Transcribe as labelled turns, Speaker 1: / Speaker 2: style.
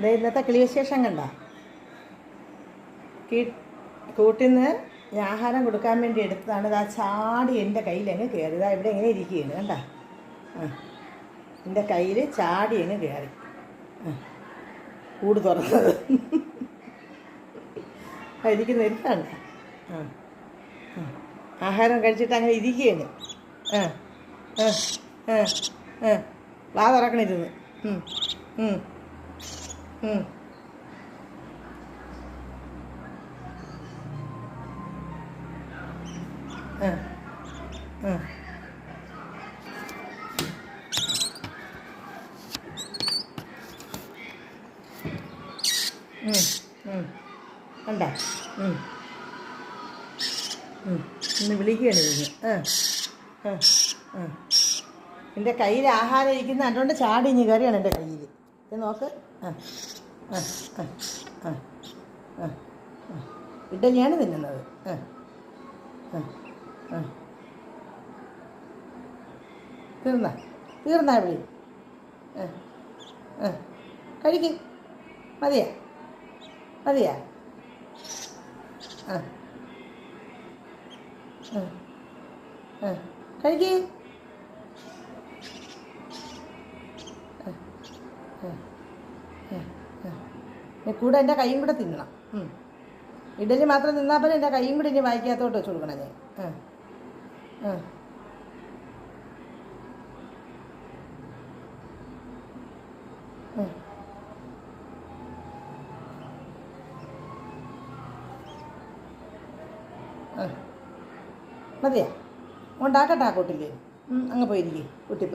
Speaker 1: ദേ ഇന്നത്തെ കിളിവിശേഷം കണ്ട? കൂട്ടിന്ന് ഞാൻ ആഹാരം കൊടുക്കാൻ വേണ്ടി എടുത്തതാണ്. ഇതാ ചാടി എന്റെ കയ്യിൽ അങ്ങ് കയറി ഇതാ ഇവിടെ എങ്ങനെ ഇരിക്കുകയാണ്. കണ്ട? ആ. എന്റെ കയ്യിൽ ചാടി അങ്ങ് കയറി കൂട് തുറന്നത്. ഇരിക്കുന്ന. ഇരുത്താണ് ആ. ആഹാരം കഴിച്ചിട്ട് അങ്ങനെ ഇരിക്കുകയാണ്. ആ. ആ. ആ. വാ തുറക്കണിരുന്ന്. കണ്ട. ഇന്ന് വിളിക്കുകയാണ് ഇതിന് എന്റെ കയ്യിൽ ആഹാരം ഇരിക്കുന്ന അതുകൊണ്ട് ചാടി ഇനി കയറിയാണ് എന്റെ കയ്യിൽ ഇത് നോക്ക്. ആ ആ തിന്നുന്നത്. ആ തീർന്ന? തീർന്നാ വിളി ആ കഴിക്ക്. മതിയാ. മതിയാ. ആ ആ. കഴിക്ക്. കൂടെ എന്റെ കൈയും കൂടെ തിന്നണം. ഇഡലി മാത്രം തിന്നാൽ പോലെ എന്റെ കൈയും കൂടി ഇനി വായിക്കാത്തോട്ട് വെച്ച് കൊടുക്കണം ഞാൻ. മതിയാ. ഉണ്ടാക്കട്ടെ ആ കൂട്ടില്ലേ അങ്ങ് പോയിരിക്കേ. കുട്ടി